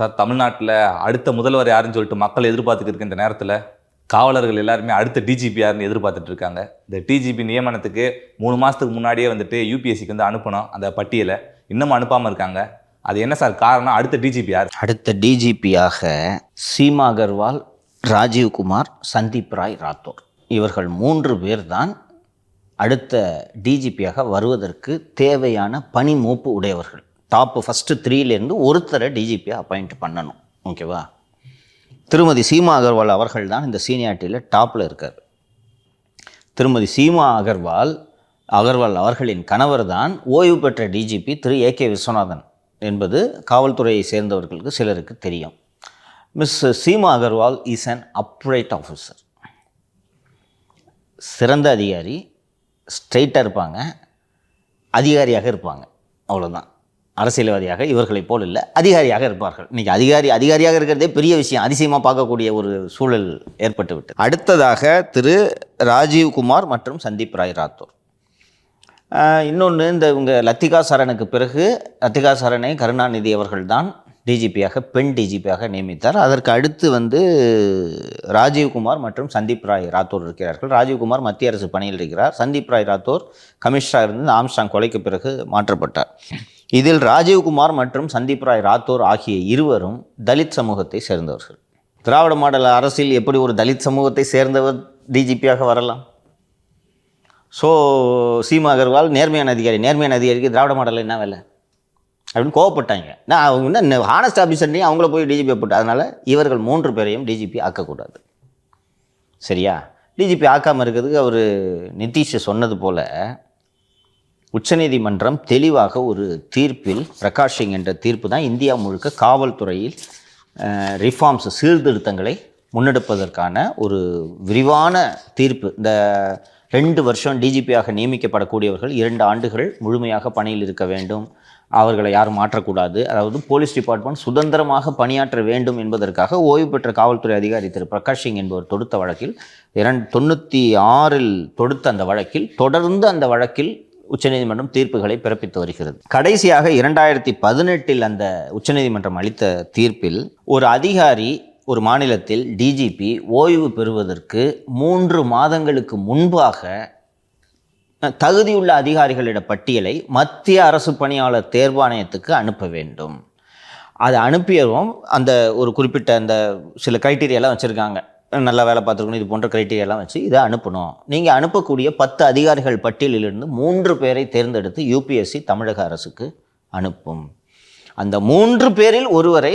Sir தமிழ்நாட்டில் அடுத்த முதல்வர் யாருன்னு சொல்லிட்டு மக்கள் எதிர்பார்த்துக்கிட்டு இருக்க இந்த நேரத்தில் காவலர்கள் எல்லாருமே அடுத்த டிஜிபி யாருன்னு எதிர்பார்த்துட்டு இருக்காங்க. இந்த டிஜிபி நியமனத்துக்கு மூணு மாதத்துக்கு முன்னாடியே வந்துட்டு யூபிஎஸ்சிக்கு வந்து அனுப்பணும் அந்த பட்டியலை இன்னமும் அனுப்பாமல் இருக்காங்க. அது என்ன சார் காரணம்? அடுத்த டிஜிபி யார்? அடுத்த டிஜிபியாக சீமா அகர்வால் ராஜீவ்குமார் சந்தீப் ராய் ராத்தோர். இவர்கள் மூன்று பேர் தான் அடுத்த டிஜிபியாக வருவதற்கு தேவையான பணி மூப்பு உடையவர்கள். டாப்பு ஃபஸ்ட்டு த்ரீலேருந்து ஒருத்தரை டிஜிபியாக அப்பாயிண்ட் பண்ணணும். ஓகேவா திருமதி சீமா அகர்வால் அவர்கள் தான் இந்த சீனியாரிட்டியில் டாப்பில் இருக்கார். திருமதி சீமா அகர்வால் அகர்வால் அவர்களின் கணவர் தான் ஓய்வு பெற்ற DGP Thiru A K Viswanathan என்பது காவல்துறையை சேர்ந்தவர்களுக்கு சிலருக்கு தெரியும். Miss Seema Agarwal is an upright officer சிறந்த அதிகாரி ஸ்ட்ரெயிட்டாக இருப்பாங்க அதிகாரியாக இருப்பாங்க. அவ்வளோதான் அரசியல்வாதியாக இவர்களைப் போல் இல்லை அதிகாரியாக இருப்பார்கள். இன்றைக்கி அதிகாரி அதிகாரியாக இருக்கிறதே பெரிய விஷயம். அதிசயமாக பார்க்கக்கூடிய ஒரு சூழல் ஏற்பட்டு விட்டது அடுத்ததாக திரு ராஜீவ்குமார் மற்றும் சந்தீப் ராய் ராத்தோர். இன்னொன்று இந்த இவங்க லத்திகா சரணுக்கு பிறகு லத்திகா சரணை கருணாநிதி அவர்கள்தான் டிஜிபியாக பெண் டிஜிபியாக நியமித்தார். அதற்கு அடுத்து வந்து ராஜீவ்குமார் மற்றும் சந்தீப் ராய் ராத்தோர் இருக்கிறார்கள். ராஜீவ்குமார் மத்திய அரசு பணியில் இருக்கிறார். சந்தீப் ராய் ராத்தோர் கமிஷனராக இருந்து ஆம்ஸ்டாங் கொலைக்கு பிறகு மாற்றப்பட்டார். இதில் ராஜீவ்குமார் மற்றும் சந்தீப் ராய் ராத்தோர் ஆகிய இருவரும் தலித் சமூகத்தை சேர்ந்தவர்கள். திராவிட மாடல் அரசில் எப்படி ஒரு தலித் சமூகத்தை சேர்ந்தவர் டிஜிபியாக வரலாம்? ஸோ சீமா அகர்வால் நேர்மையான அதிகாரி நேர்மையான அதிகாரிக்கு திராவிட மாடலில் என்ன வேலை? அப்படின்னு கோவப்பட்டாங்க. நான் அவங்க என்ன ஹானஸ்ட் ஆஃபீஸர்னையும் அவங்கள போய் டிஜிபி போட்டு அதனால் இவர்கள் மூன்று பேரையும் டிஜிபி ஆக்கக்கூடாது. சரியா? டிஜிபி ஆக்காமல் இருக்கிறதுக்கு அவர் நிதிஷ் சொன்னது போல் உச்சநீதிமன்றம் தெளிவாக ஒரு தீர்ப்பில் பிரகாஷ் சிங் என்ற தீர்ப்பு தான் இந்தியா முழுக்க காவல்துறையில் ரிஃபார்ம்ஸ் சீர்திருத்தங்களை முன்னெடுப்பதற்கான ஒரு விரிவான தீர்ப்பு. இந்த ரெண்டு வருஷம் டிஜிபியாக நியமிக்கப்படக்கூடியவர்கள் இரண்டு ஆண்டுகள் முழுமையாக பணியில் இருக்க வேண்டும். அவர்களை யாரும் மாற்றக்கூடாது. அதாவது போலீஸ் டிபார்ட்மெண்ட் சுதந்திரமாக பணியாற்ற வேண்டும் என்பதற்காக ஓய்வு பெற்ற காவல்துறை அதிகாரி திரு பிரகாஷ் சிங் என்பவர் தொடுத்த வழக்கில் இரண்டு தொண்ணூற்றி ஆறில் தொடுத்த அந்த வழக்கில் தொடர்ந்து அந்த வழக்கில் உச்சநீதிமன்றம் தீர்ப்புகளை பிறப்பித்து வருகிறது. கடைசியாக இரண்டாயிரத்தி பதினெட்டில் அந்த உச்சநீதிமன்றம் அளித்த தீர்ப்பில் ஒரு அதிகாரி ஒரு மாநிலத்தில் டிஜிபி ஓய்வு பெறுவதற்கு மூன்று மாதங்களுக்கு முன்பாக தகுதியுள்ள அதிகாரிகளிட பட்டியலை மத்திய அரசு பணியாளர் தேர்வாணையத்துக்கு அனுப்ப வேண்டும். அதை அனுப்பியவும் அந்த ஒரு குறிப்பிட்ட அந்த சில க்ரைட்டீரியாலாம் வச்சுருக்காங்க. நல்லா வேலை பார்த்துருக்கணும் இது போன்ற கிரைட்டீரியாலாம் வச்சு இதை அனுப்பணும். நீங்கள் அனுப்பக்கூடிய பத்து அதிகாரிகள் பட்டியலிலிருந்து மூன்று பேரை தேர்ந்தெடுத்து யூபிஎஸ்சி தமிழக அரசுக்கு அனுப்பும். அந்த மூன்று பேரில் ஒருவரை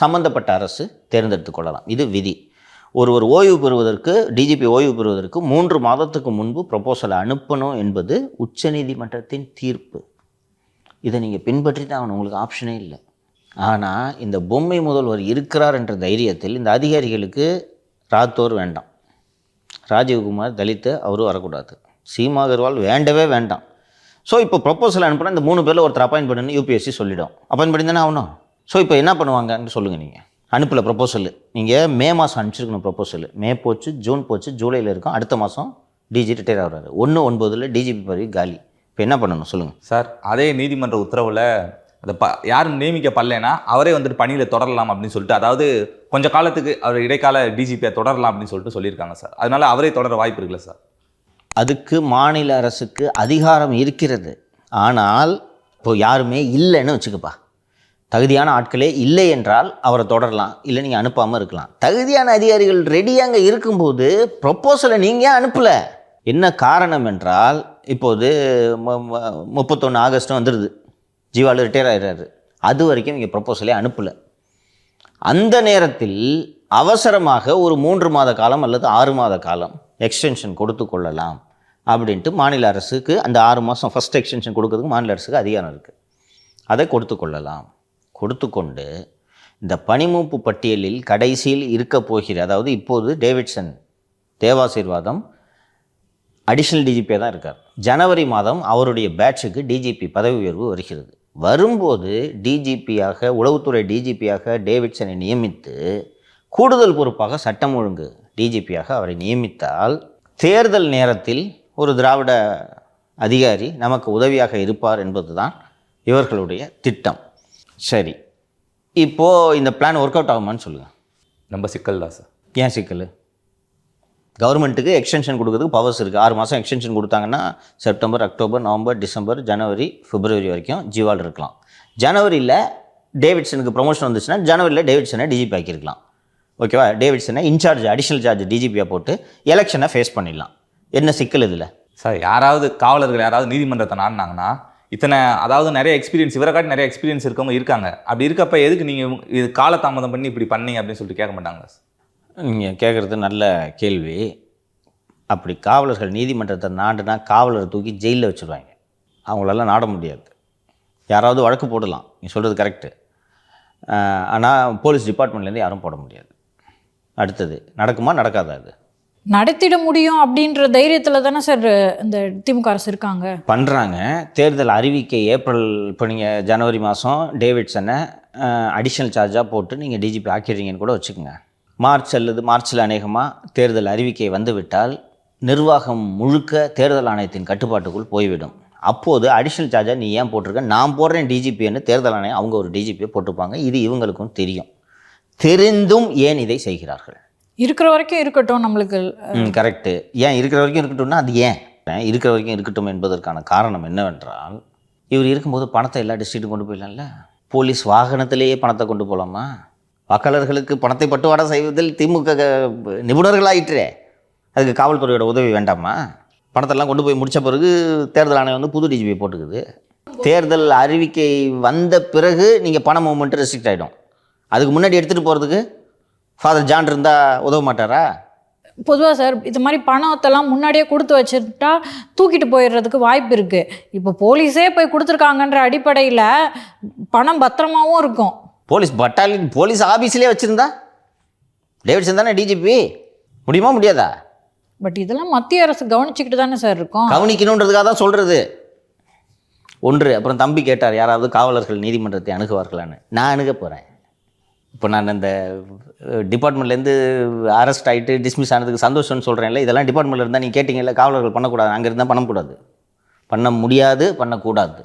சம்பந்தப்பட்ட அரசு தேர்ந்தெடுத்து கொள்ளலாம். இது விதி. ஒருவர் ஓய்வு பெறுவதற்கு டிஜிபி ஓய்வு பெறுவதற்கு மூன்று மாதத்துக்கு முன்பு ப்ரொபோசலை அனுப்பணும் என்பது உச்சநீதிமன்றத்தின் தீர்ப்பு. இதை நீங்கள் பின்பற்றி தான் ஆகணும். உங்களுக்கு ஆப்ஷனே இல்லை. ஆனால் இந்த பொம்மை முதல்வர் இருக்கிறார் என்ற தைரியத்தில் இந்த அதிகாரிகளுக்கு ராத்தோர் வேண்டாம். ராஜீவ்குமார் தலித்து அவரும் வரக்கூடாது. சீமா அகர்வால் வேண்டவே வேண்டாம். ஸோ இப்போ ப்ரொப்போசல் அனுப்புனா இந்த மூணு பேரில் ஒருத்தர் அப்பாயின் பண்ணுன்னு யூபிஎஸ்சி சொல்லிடும். அப்பாயின் பண்ணி தானே ஆகணும் ஸோ இப்போ என்ன பண்ணுவாங்கன்னு சொல்லுங்கள் நீங்கள் அனுப்பல ப்ரொப்போசல் நீங்கள் மே மாதம் அனுப்பிச்சிருக்கணும் ப்ரொப்போசல் மே போச்சு ஜூன் போச்சு ஜூலையில் இருக்கும். அடுத்த மாதம் டிஜி ரிட்டையர் ஆகிறாரு. ஒன்று ஒன்பதில் டிஜிபி பதவி காலி. இப்போ என்ன பண்ணணும் சொல்லுங்கள் சார் அதே நீதிமன்ற உத்தரவில் அதை ப யாரும் நியமிக்கப்படலைன்னா அவரே வந்துட்டு பணியில் தொடரலாம் அப்படின்னு சொல்லிட்டு அதாவது கொஞ்சம் காலத்துக்கு அவர் இடைக்கால டிஜிபியை தொடரலாம் அப்படின்னு சொல்லிட்டு சொல்லியிருக்காங்க சார். அதனால அவரே தொடர வாய்ப்பு இருக்குல்ல சார். அதுக்கு மாநில அரசுக்கு அதிகாரம் இருக்கிறது. ஆனால் இப்போ யாருமே இல்லைன்னு வச்சுக்கப்பா. தகுதியான ஆட்களே இல்லை என்றால் அவரை தொடரலாம் இல்லை நீங்கள் அனுப்பாமல் இருக்கலாம். தகுதியான அதிகாரிகள் ரெடியாங்க இருக்கும்போது ப்ரொப்போசலை நீங்கள் ஏன் அனுப்பலை? என்ன காரணம் என்றால் இப்போது முப்பத்தொன்று ஆகஸ்ட்டும் வந்துடுது ஜீவாலு ரிட்டையர் ஆகிறாரு அது வரைக்கும் இங்கே ப்ரப்போசலே அனுப்பலை. அந்த நேரத்தில் அவசரமாக ஒரு மூன்று மாத காலம் அல்லது ஆறு மாத காலம் எக்ஸ்டென்ஷன் கொடுத்து கொள்ளலாம் அப்படின்ட்டு மாநில அரசுக்கு அந்த ஆறு மாதம் ஃபஸ்ட் எக்ஸ்டென்ஷன் கொடுக்கறதுக்கு மாநில அரசுக்கு அதிகாரம் இருக்குது அதை கொடுத்து கொள்ளலாம். கொடுத்து கொண்டு இந்த பணிமூப்பு பட்டியலில் கடைசியில் இருக்க போகிற அதாவது இப்போது டேவிட்சன் தேவாசீர்வாதம் அடிஷ்னல் டிஜிபியாக தான் இருக்கார். ஜனவரி மாதம் அவருடைய பேட்சுக்கு டிஜிபி பதவி உயர்வு வருகிறது. வரும்போது டிஜிபியாக உளவுத்துறை டிஜிபியாக டேவிட்சனை நியமித்து கூடுதல் பொறுப்பாக சட்டம் ஒழுங்கு டிஜிபியாக அவரை நியமித்தால் தேர்தல் நேரத்தில் ஒரு திராவிட அதிகாரி நமக்கு உதவியாக இருப்பார் என்பதுதான் இவர்களுடைய திட்டம். சரி. இப்போது இந்த பிளான் ஒர்க் அவுட் ஆகுமான்னு சொல்லுங்கள் ரொம்ப சிக்கல் தான் சார். ஏன் சிக்கல்? கவர்மெண்ட்டுக்கு எக்ஸ்டென்ஷன் கொடுக்கறதுக்கு பவர்ஸ் இருக்குது ஆறு மாதம் எக்ஸ்டென்ஷன் கொடுத்தாங்கன்னா செப்டம்பர் அக்டோபர் நவம்பர் டிசம்பர் ஜனவரி பிப்ரவரி வரைக்கும் ஜிவால் இருக்கலாம். ஜனவரியில் டேவிட்சனுக்கு ப்ரொமோஷன் வந்துச்சுன்னா ஜனவரியில் டேவிட்சனை டிஜிபி ஆக்கியிருக்கலாம். ஓகேவா டேவிட்சனை இன்சார்ஜ் அடிஷனல் சார்ஜ் டிஜிபியாக போட்டு எலெக்ஷனை ஃபேஸ் பண்ணிடலாம். என்ன சிக்கல் இதில்? சார் யாராவது காவலர்கள் யாராவது நீதிமன்றத்தை நாடினாங்கன்னா இத்தனை அதாவது நிறைய எக்ஸ்பீரியன்ஸ் இவரை காட்டி நிறைய எக்ஸ்பீரியன்ஸ் இருக்கவங்க இருக்காங்க. அப்படி இருக்கப்ப எதுக்கு நீங்கள் இது காலதாமதம் பண்ணி இப்படி பண்ணீங்க அப்படின்னு சொல்லிட்டு கேட்க மாட்டாங்க சார் நீங்கள் கேட்குறது நல்ல கேள்வி. அப்படி காவலர்கள் நீதிமன்றத்தை நாடுனா காவலரை தூக்கி ஜெயிலில் வச்சுருவாங்க. அவங்களெல்லாம் நாட முடியாது. யாராவது வழக்கு போடலாம். நீ சொல்கிறது கரெக்டு ஆனால் போலீஸ் டிபார்ட்மெண்ட்லேருந்து யாரும் போட முடியாது. அடுத்தது நடக்குமா நடக்காதா அது? நடத்திட முடியும் அப்படின்ற தைரியத்தில் தானே சார் இந்த திமுக அரசு இருக்காங்க? பண்ணுறாங்க தேர்தல் அறிவிக்கை ஏப்ரல் இப்போ நீங்கள் ஜனவரி மாதம் டேவிட்சனை அடிஷ்னல் சார்ஜாக போட்டு நீங்கள் டிஜிபி ஆக்கிடுறீங்கன்னு கூட வச்சுக்கோங்க. மார்ச் அல்லது மார்ச்சில் அநேகமாக தேர்தல் அறிவிக்கை வந்துவிட்டால் நிர்வாகம் முழுக்க தேர்தல் ஆணையத்தின் கட்டுப்பாட்டுக்குள் போய்விடும். அப்போது அடிஷ்னல் சார்ஜாக நீ ஏன் போட்டிருக்க? நான் போடுறேன் டிஜிபின்னு தேர்தல் ஆணையம் அவங்க ஒரு டிஜிபியை போட்டிருப்பாங்க. இது இவங்களுக்கும் தெரியும். தெரிந்தும் ஏன் இதை செய்கிறார்கள்? இருக்கிற வரைக்கும் இருக்கட்டும் நம்மளுக்கு. கரெக்டு ஏன் இருக்கிற வரைக்கும் இருக்கட்டும்னா அது ஏன்? ஏன் இருக்கிற வரைக்கும் இருக்கட்டும் என்பதற்கான காரணம் என்னவென்றால் இவர் இருக்கும்போது பணத்தை எல்லா டிஸ்ட்ரிக்ட்டும் கொண்டு போயிடலாம்ல? போலீஸ் வாகனத்திலேயே பணத்தை கொண்டு போகலாமா வாக்காளர்களுக்கு பணத்தை பட்டுவாடா செய்வதில் திமுக நிபுணர்களாயிற்றே. அதுக்கு காவல்துறையோட உதவி வேண்டாமா? பணத்தெல்லாம் கொண்டு போய் முடித்த பிறகு தேர்தல் ஆணையம் வந்து புது டிஜிபி போட்டுக்குது. தேர்தல் அறிவிக்கை வந்த பிறகு நீங்கள் பண மூவ்மெண்ட் ரெஸ்ட்ரிக்ட் ஆகிடும் அதுக்கு முன்னாடி எடுத்துகிட்டு போகிறதுக்கு ஃபாதர் ஜான் இருந்தால் உதவ மாட்டாரா? பொதுவாக சார் இது மாதிரி பணத்தெல்லாம் முன்னாடியே கொடுத்து வச்சுட்டா தூக்கிட்டு போயிடுறதுக்கு வாய்ப்பு இருக்குது இப்போ போலீஸே போய் கொடுத்துருக்காங்கன்ற அடிப்படையில் பணம் பத்திரமாவும் இருக்கும். போலீஸ் பட்டாலியன் போலீஸ் ஆஃபீஸ்லேயே வச்சுருந்தா? டேவிட்சன் தானே டிஜிபி முடியுமா முடியாதா? பட் இதெல்லாம் மத்திய அரசு கவனிச்சுக்கிட்டு தானே சார் இருக்கும். கவனிக்கணுன்றதுக்காக தான் சொல்கிறது ஒன்று அப்புறம் தம்பி கேட்டார் யாராவது காவலர்கள் நீதிமன்றத்தை அணுகுவார்களான்னு. நான் அணுக போகிறேன் இப்போ நான் இந்த டிபார்ட்மெண்ட்லேருந்து அரெஸ்ட் ஆகிட்டு டிஸ்மிஸ் ஆனதுக்கு சந்தோஷம்னு சொல்கிறேன்ல இதெல்லாம் டிபார்ட்மெண்ட்டில் இருந்தால் நீங்கள் கேட்டிங்கல்ல காவலர்கள் பண்ணக்கூடாது. அங்கே இருந்தால் பண்ணக்கூடாது பண்ண முடியாது பண்ணக்கூடாது.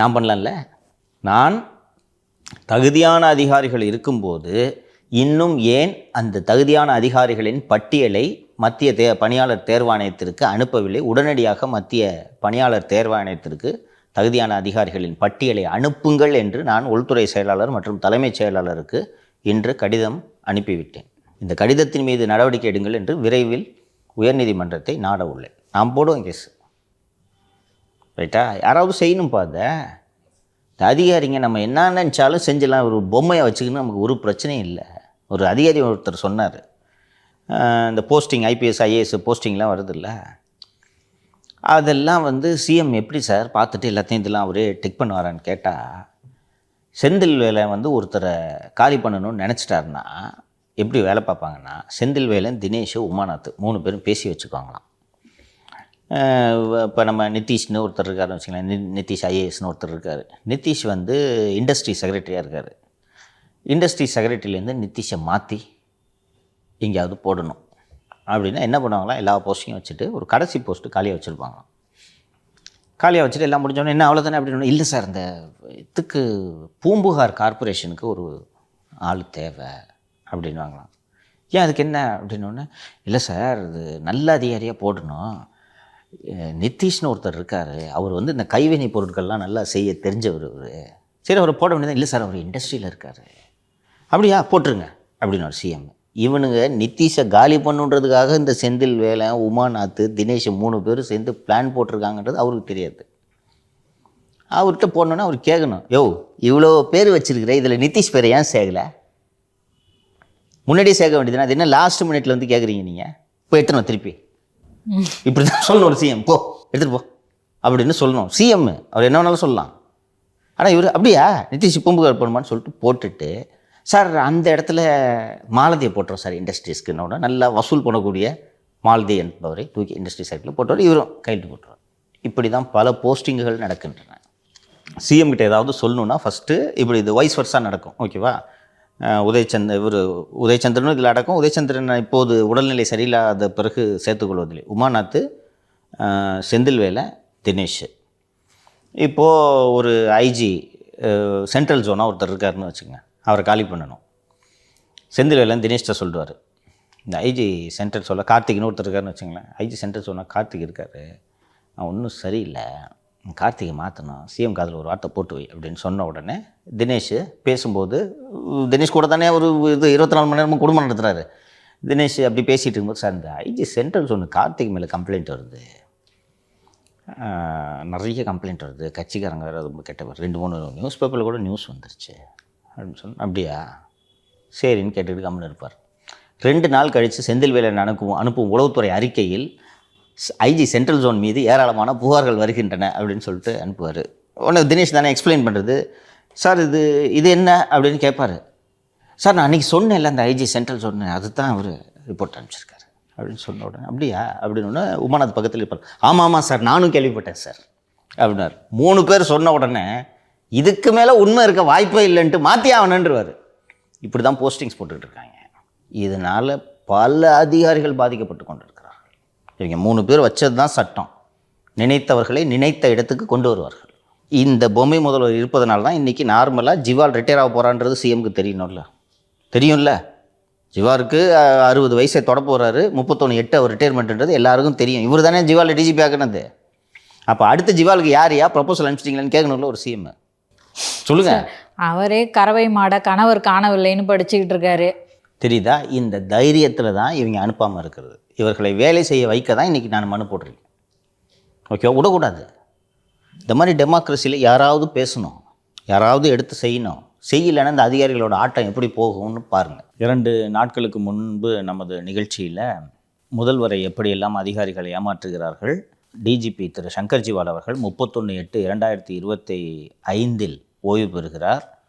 நான் பண்ணலாம்ல நான் தகுதியான அதிகாரிகள் இருக்கும்போது இன்னும் ஏன் அந்த தகுதியான அதிகாரிகளின் பட்டியலை மத்திய தே பணியாளர் தேர்வாணையத்திற்கு அனுப்பவில்லை? உடனடியாக மத்திய பணியாளர் தேர்வாணையத்திற்கு தகுதியான அதிகாரிகளின் பட்டியலை அனுப்புங்கள் என்று நான் உள்துறை செயலாளர் மற்றும் தலைமைச் செயலாளருக்கு இன்று கடிதம் அனுப்பிவிட்டேன். இந்த கடிதத்தின் மீது நடவடிக்கை எடுங்கள் என்று விரைவில் உயர்நீதிமன்றத்தை நாட உள்ளேன். நான் போடுவேன் கேஸ். ரைட்டா? யாராவது செய்யணும் அதை. அதிகாரிங்க நம்ம என்ன நினச்சாலும் செஞ்சலாம் ஒரு பொம்மையை வச்சுக்கின்னு நமக்கு ஒரு பிரச்சனையும் இல்லை. ஒரு அதிகாரி ஒருத்தர் சொன்னார். இந்த போஸ்டிங் ஐபிஎஸ் ஐஏஎஸ் போஸ்டிங்லாம் வருதில்ல. அதெல்லாம் வந்து சிஎம் எப்படி சார் பார்த்துட்டு எல்லாத்தையும் இதெல்லாம் அவரே டிக் பண்ணுவாரான்னு கேட்டால் செந்தில் வேலை வந்து ஒருத்தரை காலி பண்ணணும்னு நினச்சிட்டாருன்னா எப்படி வேலை பார்ப்பாங்கன்னா செந்தில் வேலன் தினேஷ் உமாநாத் மூணு பேரும் பேசி வச்சுக்குவாங்களாம். இப்போ நம்ம நிதிஷ்னு ஒருத்தர் இருக்காருன்னு வச்சுக்கலாம் நி நிதிஷ் ஐஏஎஸ்னு ஒருத்தர் இருக்கார். நிதிஷ் வந்து இண்டஸ்ட்ரி செக்ரட்டரியாக இருக்கார். இண்டஸ்ட்ரி செக்ரட்டரியிலேருந்து நிதிஷை மாற்றி எங்கேயாவது போடணும். அப்படின்னா என்ன பண்ணுவாங்களாம் எல்லா போஸ்ட்டையும் வச்சுட்டு ஒரு கடைசி போஸ்ட்டு காலியாக வச்சுருப்பாங்க காலியாக வச்சுட்டு எல்லாம் முடிஞ்சோடனே என்ன அவ்வளோதானே அப்படின்னு இல்லை சார் இந்த இதுக்கு பூம்புகார் கார்ப்பரேஷனுக்கு ஒரு ஆள் தேவை அப்படின்வாங்களாம் ஏன் அதுக்கு என்ன? அப்படின்னோடனே இல்லை சார் இது நல்ல அதிகாரியாக போடணும். நிதிஷ்னு ஒருத்தர் இருக்கார். அவர் வந்து இந்த கைவினை பொருட்கள்லாம் நல்லா செய்ய தெரிஞ்சவர் அவர் சரி அவர் போட வேண்டியது இல்லை சார் அவர் இண்டஸ்ட்ரியில் இருக்கார். அப்படியா போட்டுருங்க அப்படின்னு ஒரு சிஎம் இவனுங்க நிதிஷை காலி பண்ணுன்றதுக்காக இந்த செந்தில் வேலை உமாநாத் தினேஷ் மூணு பேரும் சேர்ந்து பிளான் போட்டிருக்காங்கன்றது அவருக்கு தெரியாது. அவர்கிட்ட போனோன்னா அவர் கேட்கணும் யோ இவ்வளோ பேர் வச்சுருக்கிற இதில் நிதிஷ் பேரை ஏன் சேர்க்கலை முன்னாடியே சேர்க்க வேண்டியதுன்னா அது என்ன லாஸ்ட் மினிட்ல வந்து கேட்குறீங்க நீங்கள் இப்போ எடுத்துணும் திருப்பி. இப்படி தான் சொல்லணும் ஒரு சிஎம் போ எடுத்துகிட்டு போ. அப்படின்னு சொல்லணும். சிஎம் அவர் என்ன வேணாலும் சொல்லலாம். ஆனால் இவர் அப்படியா? நிதிஷ் பூம்புகார் போகணுமான்னு சொல்லிட்டு போட்டுட்டு சார் அந்த இடத்துல மாலதியை போட்டுறோம் சார் இண்டஸ்ட்ரீஸ்க்கு என்னோட. நல்லா வசூல் பண்ணக்கூடிய மாலதி என்பவரை தூக்கி இண்டஸ்ட்ரி சைட்டில் போட்டவர் இவரும் கையெழுத்து போட்டுருவார் இப்படி தான் பல போஸ்டிங்குகள் நடக்கின்றன. சிஎம் கிட்ட ஏதாவது சொல்லணுன்னா ஃபஸ்ட்டு இப்படி இது வைஸ் வர்ஸாக நடக்கும். ஓகேவா உதயச்சந்திர இவர் உதயச்சந்திரனும் இதில் அடக்கும். உதயச்சந்திரன் இப்போது உடல்நிலை சரியில்லாத பிறகு சேர்த்துக்கொள்வதில்லை உமாநாத் அஹ் செந்தில்வேலை தினேஷ். இப்போது ஒரு ஐஜி சென்ட்ரல் ஜோனாக ஒருத்தர் இருக்காருன்னு வச்சுங்க அவரை காலி பண்ணணும். செந்தில்வேலன் தினேஷ்ட சொல்லுவார் இந்த ஐஜி சென்டர் சொல்ல கார்த்திக்னு ஒருத்தர் இருக்காருன்னு வச்சுங்களேன் ஐஜி சென்டர் சொன்னால் கார்த்திக் இருக்காரு. ஒன்றும் சரியில்லை. கார்த்திகை மாற்றணும் சிஎம் காதில் ஒரு வார்த்தை போட்டு வை அப்படின்னு சொன்ன உடனே தினேஷ் பேசும்போது தினேஷ் கூட தானே ஒரு இது இருபத்தி நாலு மணி நேரமும் குடும்பம் நடத்துகிறாரு தினேஷ் அப்படி பேசிகிட்டு இருக்கும்போது சார் இந்த ஐஜி சென்ட்ரல் சொன்ன கார்த்திக் மேலே கம்ப்ளைண்ட் வருது. நிறைய கம்ப்ளைண்ட் வருது. கட்சிக்காரங்க வேறு ரொம்ப கெட்டவர். ரெண்டு மூணு நியூஸ் பேப்பரில் கூட நியூஸ் வந்துருச்சு. அப்படின்னு சொன்ன அப்படியா? சரின்னு கேட்டுக்கிட்டு கம்முன்னு இருப்பார். ரெண்டு நாள் கழித்து செந்தில்வேலன் அனுப்பும் அனுப்பும் உளவுத்துறை அறிக்கையில் ஐஜி சென்ட்ரல் ஜோன் மீது ஏராளமான புகார்கள் வருகின்றன அப்படின்னு சொல்லிட்டு அனுப்புவார். உடனே தினேஷ் தானே எக்ஸ்பிளைன் பண்ணுறது சார் இது இது என்ன? அப்படின்னு கேட்பார். சார் நான் அன்றைக்கி சொன்னேன்ல அந்த ஐஜி சென்ட்ரல் சொன்னேன் அதுதான் அவர் ரிப்போர்ட் அனுப்பிச்சிருக்காரு. அப்படின்னு சொன்ன உடனே அப்படியா? அப்படின்னு ஒன்று உமாநாத் பக்கத்தில் இருப்பார். ஆமாம் ஆமாம் சார். நானும் கேள்விப்பட்டேன் சார். அப்படின்னார். மூணு பேர் சொன்ன உடனே இதுக்கு மேலே உண்மை இருக்க வாய்ப்பே இல்லைன்ட்டு மாற்றி ஆகணுன்றவார் இப்படி தான் போஸ்டிங்ஸ் போட்டுக்கிட்டு இருக்காங்க. இதனால் பல அதிகாரிகள் பாதிக்கப்பட்டு கொண்டு இவங்க மூணு பேர் வச்சது தான் சட்டம். நினைத்தவர்களை நினைத்த இடத்துக்கு கொண்டு வருவார்கள். இந்த பொம்மை முதல்வர் இருப்பதனால தான் இன்றைக்கி நார்மலாக ஜிவால் ரிட்டையர் ஆக போகிறான்றது சிஎம்க்கு தெரியணும்ல தெரியும்ல. ஜிவாருக்கு அறுபது வயசை தொட போகிறாரு முப்பத்தொன்று எட்டு அவர் ரிட்டையர்மெண்ட்ன்றது எல்லாருக்கும் தெரியும். இவர் தானே ஜிவால் டிஜிபி ஆக்குனது. அப்போ அடுத்த ஜிவாலுக்கு யார் யா ப்ரப்போசல் அனுப்பிச்சிட்டிங்களான்னு கேட்கணும்ல ஒரு சிஎம் சொல்லுங்கள் அவரே கறவை மாட கணவர் காணவில்லைன்னு படிச்சுக்கிட்டு இருக்காரு. தெரியுதா? இந்த தைரியத்தில் தான் இவங்க அனுப்பாமல் இருக்கிறது. இவர்களை வேலை செய்ய வைக்க தான் இன்றைக்கி நான் மனு போடுறேன் ஓகே? விடக்கூடாது. இந்த மாதிரி டெமோக்ரஸியில் யாராவது பேசணும். யாராவது எடுத்து செய்யணும். செய்யலைன்னா இந்த அதிகாரிகளோட ஆட்டம் எப்படி போகும்னு பாருங்கள் இரண்டு நாட்களுக்கு முன்பு நமது நிகழ்ச்சியில் முதல்வரை எப்படியெல்லாம் அதிகாரிகள் ஏமாற்றுகிறார்கள்? டிஜிபி திரு. சங்கர் ஜிவால் அவர்கள் முப்பத்தொன்று எட்டு இரண்டாயிரத்தி இருபத்தி ஐந்தில் ஓய்வு பெறுகிறார்.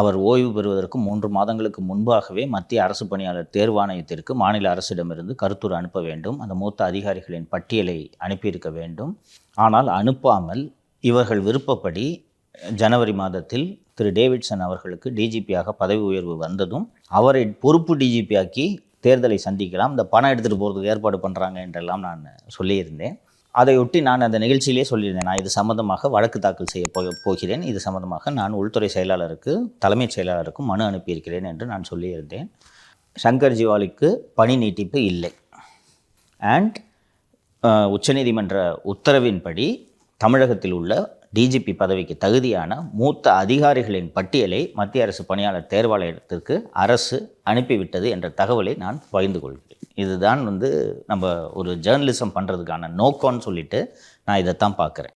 அவர் ஓய்வு பெறுவதற்கு மூன்று மாதங்களுக்கு முன்பாகவே மத்திய அரசு பணியாளர் தேர்வாணையத்திற்கு மாநில அரசிடமிருந்து கருத்துரு அனுப்ப வேண்டும். அந்த மூத்த அதிகாரிகளின் பட்டியலை அனுப்பியிருக்க வேண்டும். ஆனால் அனுப்பாமல் இவர்கள் விருப்பப்படி ஜனவரி மாதத்தில் திரு டேவிட்சன் அவர்களுக்கு டிஜிபியாக பதவி உயர்வு வந்ததும் அவரை பொறுப்பு டிஜிபி ஆக்கி தேர்தலை சந்திக்கலாம். இந்த பணம் எடுத்துகிட்டு போகிறதுக்கு ஏற்பாடு பண்ணுறாங்க என்றெல்லாம் நான் சொல்லியிருந்தேன். அதையொட்டி நான் அந்த நிகழ்ச்சியிலே சொல்லியிருந்தேன். நான் இது சம்பந்தமாக வழக்கு தாக்கல் செய்ய போ போகிறேன். இது சம்பந்தமாக நான் உள்துறை செயலாளருக்கு தலைமைச் செயலாளருக்கும் மனு அனுப்பியிருக்கிறேன் என்று நான் சொல்லியிருந்தேன். சங்கர் ஜிவாலிக்கு பணி நீட்டிப்பு இல்லை. அண்ட் உச்சநீதிமன்ற உத்தரவின்படி தமிழகத்தில் உள்ள டிஜிபி பதவிக்கு தகுதியான மூத்த அதிகாரிகளின் பட்டியலை மத்திய அரசு பணியாளர் தேர்வாலயத்திற்கு அரசு அனுப்பிவிட்டது என்ற தகவலை நான் பகிர்ந்து கொள்கிறேன். இதுதான் வந்து நம்ம ஒரு ஜேர்னலிசம் பண்ணுறதுக்கான நோக்கம்னு சொல்லிட்டு நான் இதைத்தான் பார்க்குறேன்.